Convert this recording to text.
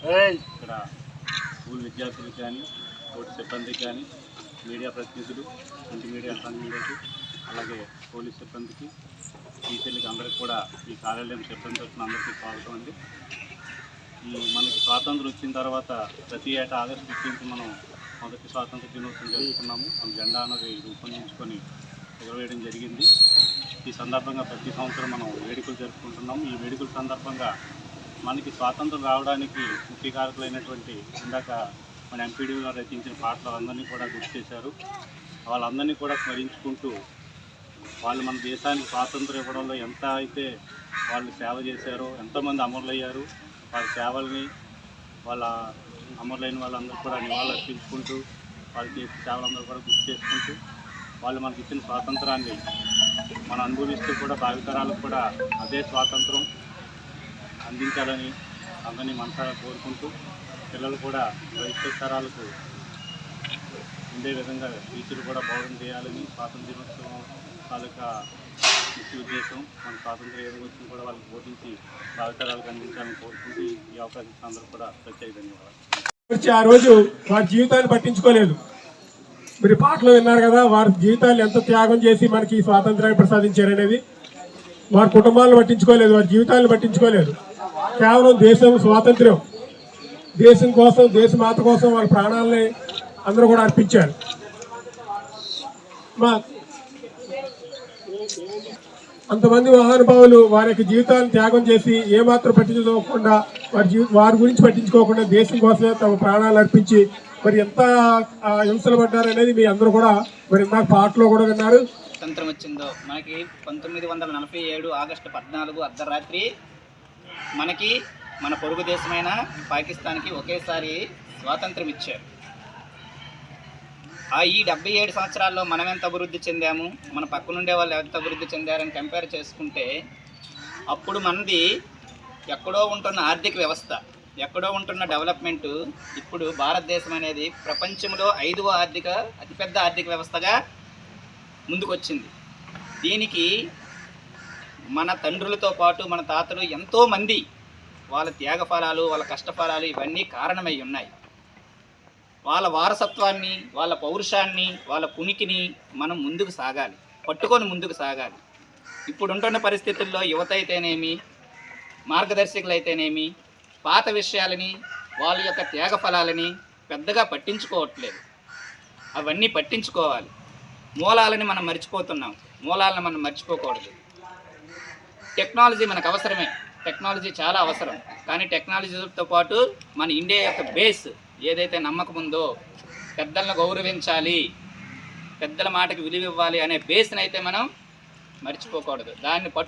ఇక్కడ స్కూల్ విద్యార్థులకు కానీ కోర్టు సిబ్బందికి కానీ మీడియా ప్రతినిధులు ఇంటి మీడియా ఎలక్ట్రానిక్ మీడియాకి అలాగే పోలీస్ సిబ్బందికి టీచర్లకి అందరికి కూడా ఈ కార్యాలయం సిబ్బంది వచ్చిన అందరికీ స్వాగతం అండి. ఈ మనకి స్వాతంత్రం వచ్చిన తర్వాత ప్రతి ఏటా ఆగస్టు ఫిఫ్టీన్త్ మనం మొదటి స్వాతంత్ర దినోత్సవం జరుపుకున్నాము. మన జెండా అనేది రూపొందించుకొని ఎగరవేయడం జరిగింది. ఈ సందర్భంగా ప్రతి సంవత్సరం మనం వేడుకలు జరుపుకుంటున్నాము. ఈ వేడుకల సందర్భంగా మనకి స్వాతంత్రం రావడానికి ముఖ్య కారకులైనటువంటి ఇందాక మన ఎంపీడీలో రచించిన పాటలు అందరినీ కూడా గుర్తు చేశారు. వాళ్ళందరినీ కూడా స్మరించుకుంటూ వాళ్ళు మన దేశానికి స్వాతంత్రం ఇవ్వడంలో ఎంత అయితే వాళ్ళు సేవ చేశారో ఎంతోమంది అమరులయ్యారు. వారి సేవల్ని వాళ్ళ అమరులైన వాళ్ళందరూ కూడా నివాళులు అర్పించుకుంటూ వాళ్ళు చేసే సేవలందరూ కూడా గుర్తు చేసుకుంటూ వాళ్ళు మనకి ఇచ్చిన స్వాతంత్రాన్ని మనం అనుభవిస్తూ కూడా భావితరాలకు కూడా అదే స్వాతంత్రం. అందించాలని అందరినీ మనసారా కోరుకుంటూ పిల్లలు కూడా భవిష్యత్ తరాలకు ఉండే విధంగా టీచర్లు కూడా బోధన చేయాలని స్వాతంత్ర దినోత్సవం తాలూకా ముఖ్య ఉద్దేశం. మన స్వాతంత్ర ఏదో కూడా వాళ్ళకి బోధించి భావితరాలకు అందించాలని కోరుకుంటూ ఈ అవకాశం అందరూ కూడా ప్రత్యేక ధన్యవాదాలు. వచ్చి ఆ రోజు వారి జీవితాన్ని పట్టించుకోలేదు. మీరు పాటలు విన్నారు కదా వారి జీవితాన్ని ఎంత త్యాగం చేసి మనకి ఈ స్వాతంత్రాన్ని ప్రసాదించారనేది. వారి కుటుంబాలను పట్టించుకోలేదు వారి జీవితాలను పట్టించుకోలేదు. కేవలం దేశం స్వాతంత్ర్యం. దేశం కోసం దేశమాత కోసం వాళ్ళ ప్రాణాలని అందరూ కూడా అర్పించారు. మా అంతమంది మహానుభావులు వారి యొక్క జీవితాలను త్యాగం చేసి ఏమాత్రం పట్టించుకోకుండా వారి జీవి వారి గురించి పట్టించుకోకుండా దేశం కోసమే తమ ప్రాణాలు అర్పించి మరి ఎంత హింసలు పడ్డారనేది మీ అందరూ కూడా మరి ఇందాక పాటలో కూడా విన్నారు. స్వతంత్రం వచ్చిందో మనకి పంతొమ్మిది వందల నలభై ఏడు ఆగస్టు పద్నాలుగు అర్ధరాత్రి మనకి మన పొరుగు దేశమైన పాకిస్తాన్కి ఒకేసారి స్వాతంత్రం ఇచ్చారు ఆ ఈ డెబ్బై ఏడు సంవత్సరాల్లో మనం ఎంత అభివృద్ధి చెందాము? మన పక్కనుండే వాళ్ళు ఎంత అభివృద్ధి చెందారని కంపేర్ చేసుకుంటే అప్పుడు మనది ఎక్కడో ఉంటున్న ఆర్థిక వ్యవస్థ ఎక్కడో ఉంటున్న డెవలప్మెంట్ ఇప్పుడు భారతదేశం అనేది ప్రపంచంలో ఐదవ ఆర్థిక అతిపెద్ద ఆర్థిక వ్యవస్థగా ముందుకొచ్చింది. దీనికి మన తండ్రులతో పాటు మన తాతలు ఎంతోమంది వాళ్ళ త్యాగఫలాలు వాళ్ళ కష్టఫలాలు ఇవన్నీ కారణమై ఉన్నాయి. వాళ్ళ వారసత్వాన్ని వాళ్ళ పౌరుషాన్ని వాళ్ళ పునికిని మనం ముందుకు సాగాలి పట్టుకొని ముందుకు సాగాలి. ఇప్పుడు ఉంటున్న పరిస్థితుల్లో యువత అయితేనేమి మార్గదర్శకులు అయితేనేమి పాత విషయాలని వాళ్ళ యొక్క త్యాగఫలాలని పెద్దగా పట్టించుకోవట్లేదు. అవన్నీ పట్టించుకోవాలి. మూలాలని మనం మర్చిపోతున్నాం. మూలాలను మనం మర్చిపోకూడదు. టెక్నాలజీ మనకు అవసరమే. టెక్నాలజీ చాలా అవసరం. కానీ టెక్నాలజీతో పాటు మన ఇండియా యొక్క బేస్ ఏదైతే నమ్మకం ఉందో పెద్దలను గౌరవించాలి పెద్దల మాటకి విలువ ఇవ్వాలి అనే బేస్ని అయితే మనం మర్చిపోకూడదు. దాన్ని పట్టు